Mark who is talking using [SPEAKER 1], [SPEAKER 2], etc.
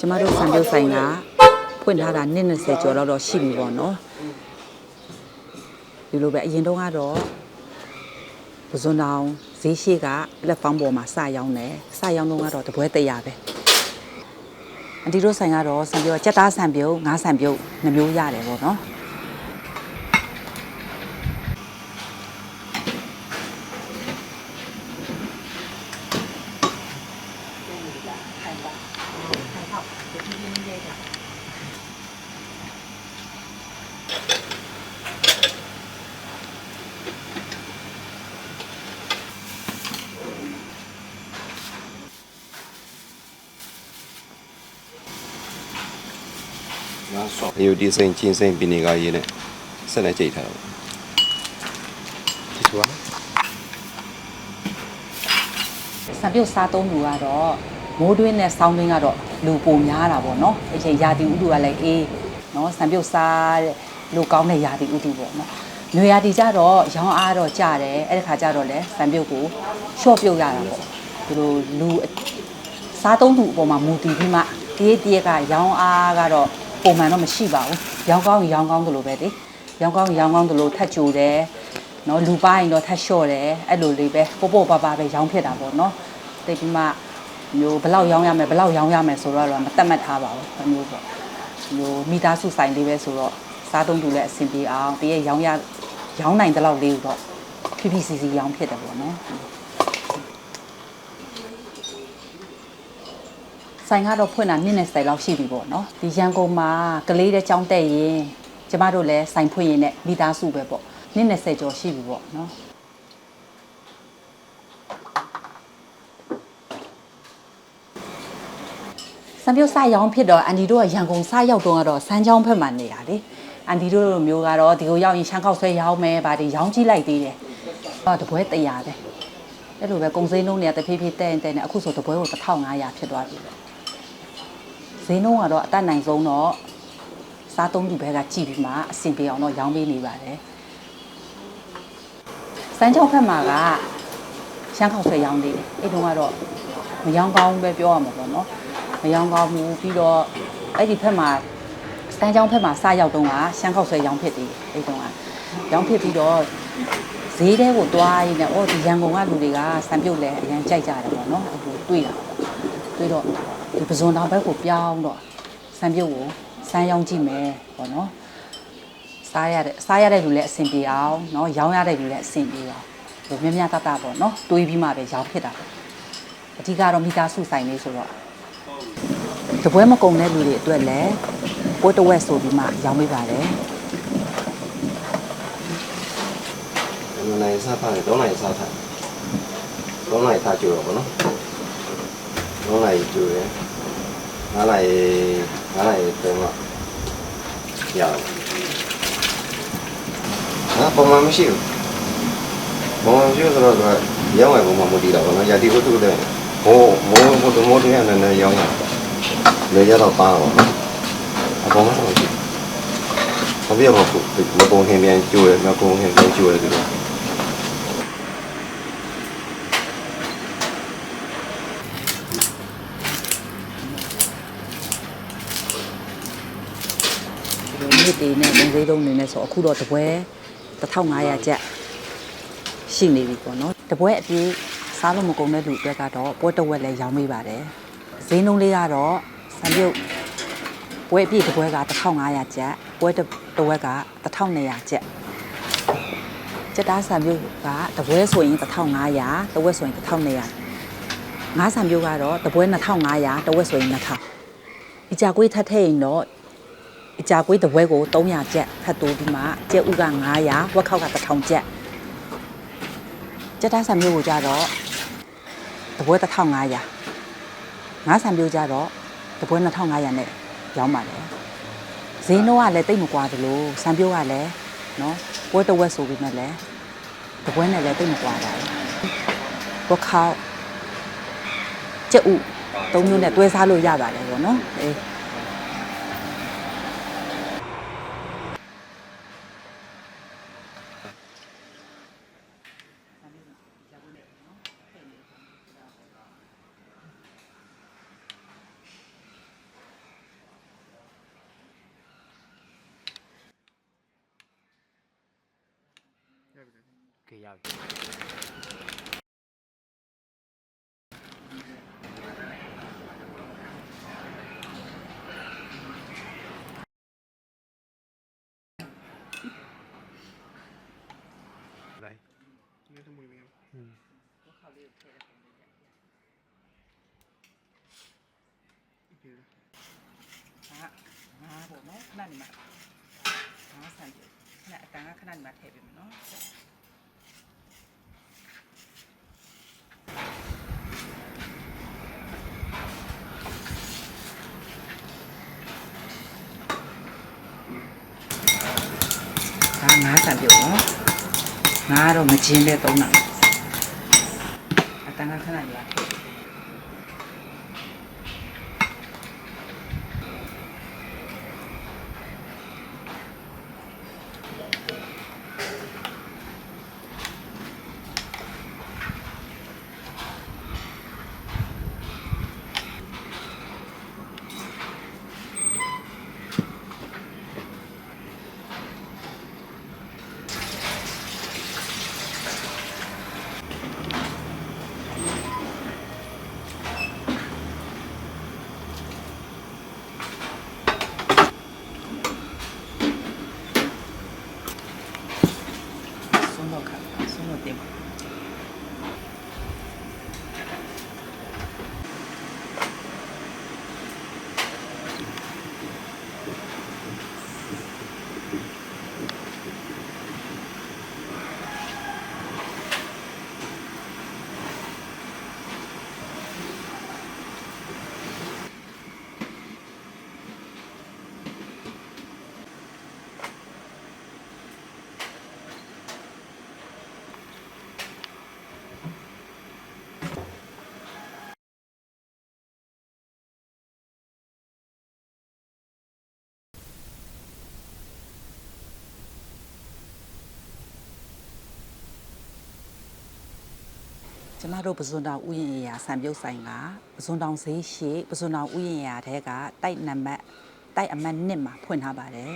[SPEAKER 1] ကျမတို့ဆံပြုတ်ဆိုင်ကဖွင့်ထားတာနှစ်20ကျော်လောက်တော့ရှိပြီပေါ့နော်ဒီလိုပဲအရင်တုန်းကတော့ပဇွန်တောင်ဈေးရှိကလက်ဖောင်းပေါ်မှာစရောင်းတယ်စရောင်းတော့ကတော့တပွဲတရာပဲအန်တီတို့ဆိုင်ကတော့ဆံပြုတ်ကကြက်သားဆံပြုတ်ငါးဆံပြုတ်နှမျိုးရတယ်ပေါ့နော်
[SPEAKER 2] ငါဆော့ရေဒီစိန်ချင်းစိန်ပင်နေကရေးနဲ့ဆက်လက်ကြိတ်ထားတော့ဒီကွာ
[SPEAKER 1] စံပြုတ်စားသုံးလူကတော့ မိုးတွင်းနဲ့ဆောင်းတွင်းကတော့လူပုံများတာပေါ့နော်အချိန်ရာသီဥတုကလည်းအေးနော်စံပြုတ်စားတဲ့လူကောင်းတဲ့ရာသီဥတုပေါ့နော်နွေရာသီကျတော့ရောင်းအားတော့ကြတယ်အဲ့ဒီခါကျတော့လေစံပြုတ်ကိုရှော့ပြုတ်ရတာပေါ့ဒီလိုလူစားသုံးသူအပေါ်မှာမူတည်ပြီးမှတရေတရက်ကရောင်းအားကတော့ပုံမှန်တော့မရှိပါဘူးရောင်းကောင်းရင်ရောင်းကောင်းသလိုပဲလေရောင်းကောင်းရင်ရောင်းကောင်းသလိုထက်ကြိုတယ်နော်လူပိုင်းတော့ထက်လျှော့တယ်အဲ့လိုလေးပဲပို့ပို့ပါပါပဲရောင်းဖြစ်တာပေါ့နော်တိတ်ပြီးမှ မျိုးဘယ်လောက်ရောင်းရမယ်ဘယ်လောက်ရောင်းရမယ်ဆိုတော့တော့မတတ်မှတ်ထားပါဘူးအမျိုးပေါ့မျိုးမိသားစုဆိုင်လေးပဲဆိုတော့စားသုံးသူလည်းအဆင်ပြေအောင်တရက်ရောင်းရရောင်းနိုင်တဲ့လောက်လေးကိုတော့ဖြည်းဖြည်းစီစီရောင်းဖြစ်တယ်ပေါ့နော်ဆိုင်ကတော့ဖွင့်တာနည်းနဲ့ဆိုင်လောက်ရှိပြီပေါ့နော်ဒီရန်ကုန်မှာကလေးတဲ့ចောင်းတက်ရင်ကျမတို့လည်းဆိုင်ဖွင့်ရင်လည်းမိသားစုပဲပေါ့နည်းနဲ့ဆယ်ကျော်ရှိပြီပေါ့နော် ပြုတ်စရောင်းဖြစ်တော့အန်ဒီတို့ကရန်ကုန်စရောက်တော့ကတော့စမ်းချောင်းဘက်မှာနေတာလေအန်ဒီတို့လိုမျိုးကတော့ဒီကိုရောက်ရင်ရှမ်းကောက်ဆွဲရောင်းမယ်ဗာဒီရောင်းကြည့်လိုက်သေးတယ်ဟောတပွဲ100ပဲအဲ့လိုပဲကုံစင်းလုံးတွေကတဖြည်းဖြည်းတဲ့ရင်တဲ့နေအခုဆိုတပွဲကို1500ဖြစ်သွားပြီဈေးနှုန်းကတော့အတက်နိုင်ဆုံးတော့စားသုံးသူဘက်ကကြည့်ပြီးမှအဆင်ပြေအောင်တော့ရောင်းပေးနေပါတယ်စမ်းချောင်းဘက်မှာကရှမ်းကောက်ဆွဲရောင်းသေးတယ်အဲ့တုန်းကတော့မရောင်းကောင်းပဲပြောရမှာပေါ့နော် မယောင်ကောင်းဘူးပြီးတော့အဲ့ဒီဖက်မှာစမ်းချောင်းဖက်မှာစရောက်တုန်းကရှမ်းခောက်ဆွဲရောင်းဖြစ်သေးတယ်အဲ့တုန်းကရောင်းဖြစ်ပြီးတော့ဈေးထဲကိုတွားရင်းနဲ့အော်ဒီရန်ကုန်ကလူတွေကစံပြုတ်လဲအရင်ကြိုက်ကြတယ်ပေါ့နော်အခုတွေ့တာတွေ့တော့ဒီပဇွန်တောင်ဘက်ကိုပြောင်းတော့စံပြုတ်ကိုစမ်းရောင်းကြည့်မယ်ပေါ့နော်စားရတဲ့စားရတဲ့လူလည်းအဆင်ပြေအောင်เนาะရောင်းရတဲ့လူလည်းအဆင်ပြေအောင်ဒီမြမြတတပေါ့နော်တွေးပြီးမှပဲရောင်းဖြစ်တာအဓိကတော့မိသားစုဆိုင်လေးဆိုတော့ တပွဲမကုံတဲ့လူတွေအတွက်လည်းပွဲတစ်ဝက်ဆိုပြီးမှရောင်းပေးပါတယ်
[SPEAKER 2] ဒီနိုင်စားထားတယ်တော့နိုင်စားထားတော့နိုင်ထားကြတော့ဗောနော်တော့နိုင်ကြရငါလိုက်ငါလိုက်တော့ရအောင်ဟာပုံမှန်မရှိဘူးပုံမှန်မရှိဆိုတော့ရောင်းရပုံမှန်မတည်တော့ဗောနော်ရာဒီဝတ္ထုတဲ့မိုးမိုးမိုးမိုးတဲ့နဲ့ရောင်းရ လေရတော့ပါတော့နော်အပေါ်မှာတော့ရှိဘာပြမခုမကုံခင်ပြန်ကျိုးရမကုံခင်ပြန်ကျိုးရတူတယ်
[SPEAKER 1] ဒီလိုမြစ်တွေနဲ့ဝင်သေးလုံးနေနဲ့ဆိုအခုတော့တပွဲ1500ကျပ်ရှိနေပြီပေါ့နော်တပွဲအပြည့်စားလို့မကုန်တဲ့လူအတွက်ကတော့ပွဲတစ်ဝက်လည်းရောင်းပေးပါတယ်ဈေးနှုန်းလေးကတော့ စံပြုတ်ပွဲအပြည့်တစ်ပွဲက1500ကျပ်ပွဲတစ်တစ်ဝက်က1200ကျပ်ကျက်သားစံပြုတ်ကတပွဲဆိုရင်1500တစ်ဝက်ဆိုရင်1200ငါးစံပြုတ်ကတော့တပွဲ2500တစ်ဝက်ဆိုရင်2000ဒီကြကွေးထပ်ထည့်ရင်တော့အကြကွေးတစ်ပွဲကို300ကျပ်ထပ်တိုးပြီးမှကျက်ဥက900ဝက်ခောက်က1000ကျပ်ကျက်သားဆံမျိုးကိုကြတော့တစ်ပွဲ1500ငါးဆံမျိုးကြတော့ တစ်ပွဲ2500နဲ့ရောင်းပါတယ်ဈေးနှုန်းကလည်းတိတ်မကွာသလိုဆံမျိုးကလည်းနော်ပွဲတစ်ဝက်ဆိုပြီးမှလည်းတစ်ပွဲနဲ့လည်းတိတ်မကွာပါဘူးဝက်ခောက်ကျက်ဥသုံးမျိုးနဲ့တွဲစားလို့ရပါတယ်ပေါ့နော်အေး kỳ rồi đây ừ. 아, 뭐, 하나님 앞에. 아, 사이. 하나, 땅 하나님 앞에 뵈면, 어? ဒါငါဆန်ပြုတ်နော်ငါကတော့မချင်းတဲ့သုံးတာအတန်ကခဏနေမှာ ထည့်ဆုံးတော့ခါဆုံး ကျမတို့ပဇွန်တောင်ဥယျာဉ်ရာဆံပြုတ်ဆိုင်ကပဇွန်တောင်ဈေးရှိပဇွန်တောင်ဥယျာဉ်ရာထဲကတိုက်နံပါတ်တိုက်အမှတ်1မှာဖွင့်ထားပါတယ်